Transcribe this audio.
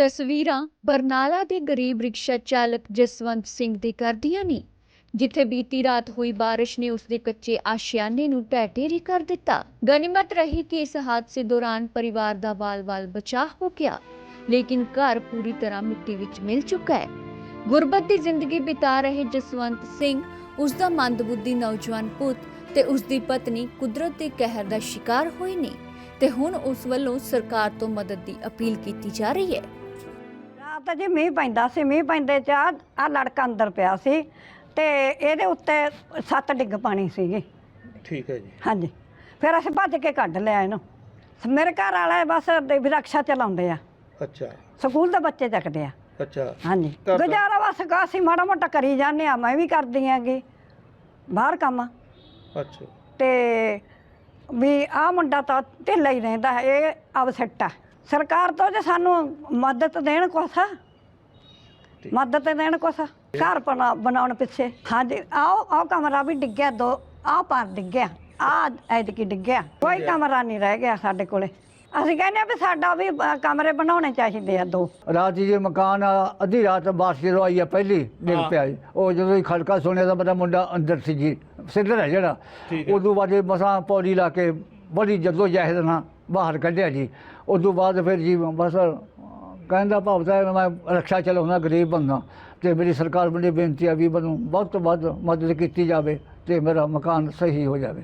ਤਸਵੀਰਾਂ ਬਰਨਾਲਾ ਦੇ ਗਰੀਬ ਰਿਕਸ਼ਾ ਚਾਲਕ ਜਸਵੰਤ ਸਿੰਘ ਦੀ ਕਰਦੀਆਂ ਨੇ, ਜਿੱਥੇ ਬੀਤੀ ਰਾਤ ਹੋਈ ਬਾਰਿਸ਼ ਨੇ ਉਸ ਦੇ ਕੱਚੇ ਆਸ਼ਿਆਨੇ ਨੂੰ ਢਹਿ ਢੇਰੀ ਕਰ ਦਿੱਤਾ। ਗਨੀਮਤ ਰਹੀ ਕਿ ਇਸ ਹਾਦਸੇ ਦੌਰਾਨ ਪਰਿਵਾਰ ਦਾ ਵਾਲ-ਵਾਲ ਬਚਾਅ ਹੋ ਗਿਆ, ਲੇਕਿਨ ਘਰ ਪੂਰੀ ਤਰ੍ਹਾਂ ਮਿੱਟੀ ਵਿੱਚ ਮਿਲ ਚੁੱਕਾ ਹੈ। ਗੁਰਬਤ ਦੀ ਜ਼ਿੰਦਗੀ ਬਿਤਾ ਰਹੇ ਜਸਵੰਤ ਸਿੰਘ ਉਸ ਦਾ ਮੰਦਬੁੱਧੀ ਨੌਜਵਾਨ ਪੁੱਤ ਤੇ ਉਸ ਦੀ ਪਤਨੀ ਕੁਦਰਤ ਦੇ ਕਹਿਰ ਦਾ ਸ਼ਿਕਾਰ ਹੋਏ ਨੇ ਤੇ ਹੁਣ ਉਸ ਵੱਲੋਂ ਸਰਕਾਰ ਤੋਂ ਮਦਦ ਦੀ ਅਪੀਲ ਕੀਤੀ ਜਾ ਰਹੀ ਹੈ। ਰਾਤ ਜੀ ਮੀਂਹ ਪੈਂਦਾ ਸੀ ਮੀਂਹ ਪੈਂਦੇ ਚ ਆ ਲੜਕਾ ਅੰਦਰ ਪਿਆ ਸੀ ਤੇ ਇਹਦੇ ਉੱਤੇ ਸੱਤ ਡਿੱਗ ਪਾਣੀ ਸੀਗੀ। ਠੀਕ ਹੈ ਜੀ। ਹਾਂਜੀ। ਫਿਰ ਅਸੀਂ ਭੱਜ ਕੇ ਕੱਢ ਲਿਆ ਇਹਨੂੰ। ਮੇਰੇ ਘਰ ਵਾਲੇ ਬਸ ਦੇ ਵੀ ਰਕਸ਼ਾ ਚਲਾਉਂਦੇ ਆ। ਅੱਛਾ। ਸਕੂਲ ਦੇ ਬੱਚੇ ਚੱਕਦੇ ਆ। ਅੱਛਾ। ਹਾਂਜੀ। ਗੁਜ਼ਾਰਾ ਬਸ ਅਸੀਂ ਮਾੜਾ ਮੋਟਾ ਕਰੀ ਜਾਂਦੇ ਆ ਮੈਂ ਵੀ ਕਰਦੀ ਆਂਗੀ। ਬਾਹਰ ਕੰਮ। ਅੱਛਾ। ਤੇ ਵੀ ਆ ਮੁੰਡਾ ਤਾਂ ਢਿੱਲਾ ਹੀ ਰਹਿੰਦਾ ਹੈ ਇਹ ਅਵਸੈਟ ਆ। ਸਰਕਾਰ ਤੋਂ ਜੇ ਸਾਨੂੰ ਮਦਦ ਦੇਣ ਕੁਛ ਠੀਕ। ਮਦਦ ਦੇਣ ਕੁਛ ਘਰ ਬਣਾ- ਬਣਾਉਣ ਪਿੱਛੇ। ਹਾਂਜੀ ਆਓ ਆਹ ਕਮਰਾ ਵੀ ਡਿੱਗਿਆ ਦੋ ਆਹ ਪਰ ਡਿੱਗਿਆ। ਆ ਐਤਕੀ ਡਿੱਗਿਆ। ਕੋਈ ਕਮਰਾ ਨਹੀਂ ਰਹਿ ਗਿਆ ਸਾਡੇ ਕੋਲੇ। ਅਸੀਂ ਕਹਿੰਦੇ ਆ ਵੀ ਸਾਡਾ ਵੀ ਅ, ਕਮਰੇ ਬਣਾਉਣੇ ਚਾਹੀਦੇ ਆ ਦੋ। ਰਾਤ ਜੀ ਮਕਾਨ ਅੱਧੀ ਰਾਤ ਬਾਰਿਸ਼ ਜਦੋਂ ਆਈ ਆ ਪਹਿਲੀ ਡਿੱਗ। ਪਿਆ ਜੀ। ਉਹ ਜਦੋਂ ਹੀ ਖੜਕਾ ਸੁਣਿਆ ਤਾਂ ਮੇਰਾ ਮੁੰਡਾ ਅੰਦਰ ਸੀ ਜੀ। ਸਿੱਧਰ ਹੈ ਜਿਹੜਾ। ਠੀਕ ਹੈ। ਉਦੋਂ ਬਾਅਦ ਮਸਾਂ ਪੌੜੀ ਲਾ ਕੇ ਬੜੀ ਜੱਦੋ ਜਹਿਦ ਨਾਲ ਬਾਹਰ ਕੱਢਿਆ ਜੀ। ਉਦੋਂ ਬਾਅਦ ਫਿਰ ਜੀ ਬਸ ਕਹਿੰਦਾ ਭਾਵਤਾ ਹੈ ਮੈਂ ਰਕਸ਼ਾ ਚਲਾਉਂਦਾ ਗਰੀਬ ਬੰਦਾ। ਤੇ ਮੇਰੀ ਸਰਕਾਰ ਬੰਦੇ ਬੇਨਤੀ ਆ ਵੀ ਮੈਨੂੰ ਵੱਧ ਤੋਂ ਵੱਧ ਮਦਦ ਕੀਤੀ ਜਾਵੇ ਤੇ ਮੇਰਾ ਮਕਾਨ ਸਹੀ ਹੋ ਜਾਵੇ।